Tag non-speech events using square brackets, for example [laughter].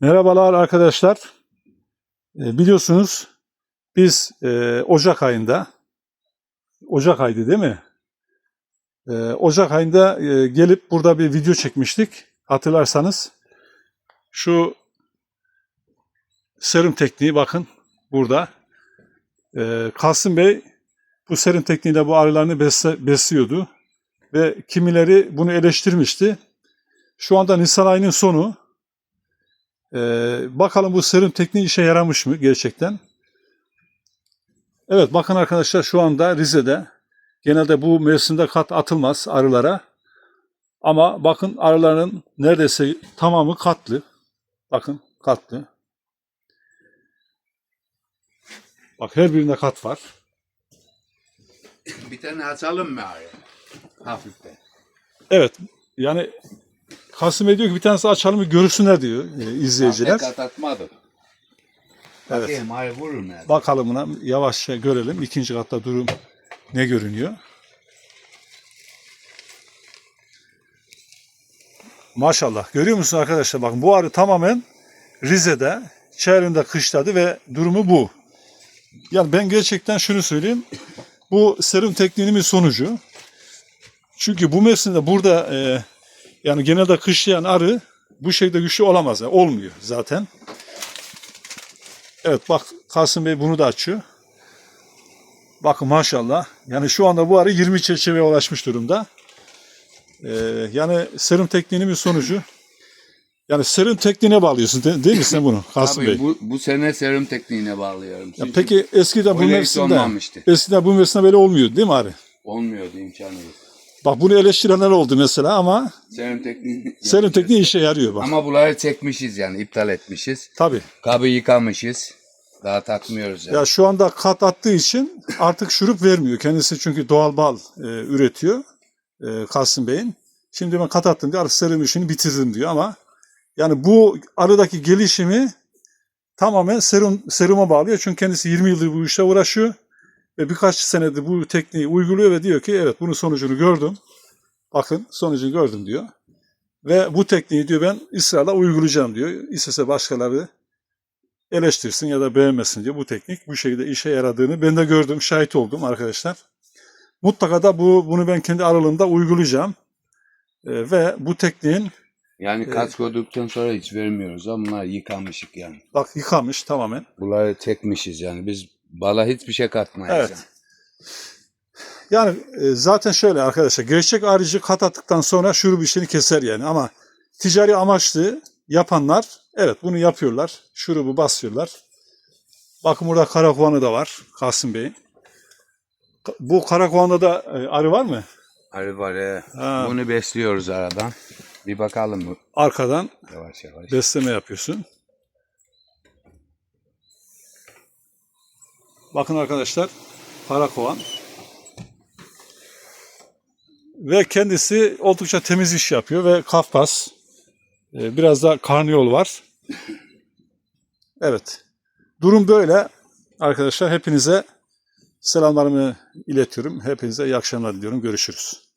Merhabalar arkadaşlar. E, biliyorsunuz biz e, Ocak ayında, Ocak aydı değil mi? E, Ocak ayında e, gelip burada bir video çekmiştik. Hatırlarsanız şu serum tekniği bakın burada. E, Kasım Bey bu serum tekniğiyle bu arılarını besliyordu. Ve kimileri bunu eleştirmişti. Şu anda Nisan ayının sonu. Ee, bakalım bu serum tekniği işe yaramış mı gerçekten? Evet bakın arkadaşlar şu anda Rize'de genelde bu mevsimde kat atılmaz arılara. Ama bakın arıların neredeyse tamamı katlı. Bakın katlı. Bak her birinde kat var. Bir tane açalım mı abi? Hafiften. Evet yani Kasım Bey diyor ki bir tanesi açalım bir görsünler diyor e, izleyiciler. Pek atmadım. Evet. Bakayım yani? Bakalım buna yavaşça görelim. İkinci katta durum ne görünüyor? Maşallah. Görüyor musunuz arkadaşlar? Bakın bu arı tamamen Rize'de, çayırında kışladı ve durumu bu. Yani ben gerçekten şunu söyleyeyim. Bu serum tekniğinin sonucu. Çünkü bu mevsimde burada e, yani genelde kışlayan arı bu şekilde güçlü olamaz. Yani olmuyor zaten. Evet bak Kasım Bey bunu da açıyor. Bakın maşallah. Yani şu anda bu arı 20 çerçeveye ulaşmış durumda. Ee, yani serum tekniğinin bir sonucu. Yani serum tekniğine bağlıyorsun de- değil mi sen bunu [laughs] Kasım Bey? Abi bu, bu sene serum tekniğine bağlıyorum. Ya Çünkü peki eskiden bu mevsimde eskiden bu mevsimde böyle olmuyor değil mi arı? Olmuyordu imkanı yok. Bak bunu eleştirenler oldu mesela ama Serum tekniği. serum tekniği işe yarıyor bak. Ama bunları çekmişiz yani iptal etmişiz. Tabii. Kabı yıkamışız. Daha takmıyoruz yani. Ya şu anda kat attığı için artık şurup vermiyor. Kendisi çünkü doğal bal e, üretiyor e, Kasım Bey'in. Şimdi ben kat attım diye arı serum işini bitirdim diyor ama yani bu arıdaki gelişimi tamamen serum seruma bağlıyor. Çünkü kendisi 20 yıldır bu işle uğraşıyor ve birkaç senedir bu tekniği uyguluyor ve diyor ki evet bunun sonucunu gördüm. Bakın sonucunu gördüm diyor. Ve bu tekniği diyor ben ısrarla uygulayacağım diyor. İstese başkaları eleştirsin ya da beğenmesin diye bu teknik bu şekilde işe yaradığını ben de gördüm, şahit oldum arkadaşlar. Mutlaka da bu bunu ben kendi aralığımda uygulayacağım. Ee, ve bu tekniğin Yani kaç koyduktan sonra hiç vermiyoruz ama bunlar yıkamışık yani. bak yıkamış tamamen. Bunları çekmişiz yani. Biz bala hiçbir şey katmayız. Evet. yani. E, zaten şöyle arkadaşlar gerçek arıcı kat attıktan sonra şurup işini keser yani ama ticari amaçlı yapanlar evet bunu yapıyorlar. Şurubu basıyorlar. Bakın burada karakovanı da var Kasım Bey'in. Bu karakovanda da e, arı var mı? Arı var ya. Ha. Bunu besliyoruz aradan. Bir bakalım? Arkadan Yavaş yavaş. besleme yapıyorsun. Bakın arkadaşlar parakovan. Ve kendisi oldukça temiz iş yapıyor ve kafkas. Ee, Biraz da karnıyol var. Evet. Durum böyle. Arkadaşlar hepinize selamlarımı iletiyorum. Hepinize iyi akşamlar diliyorum. Görüşürüz.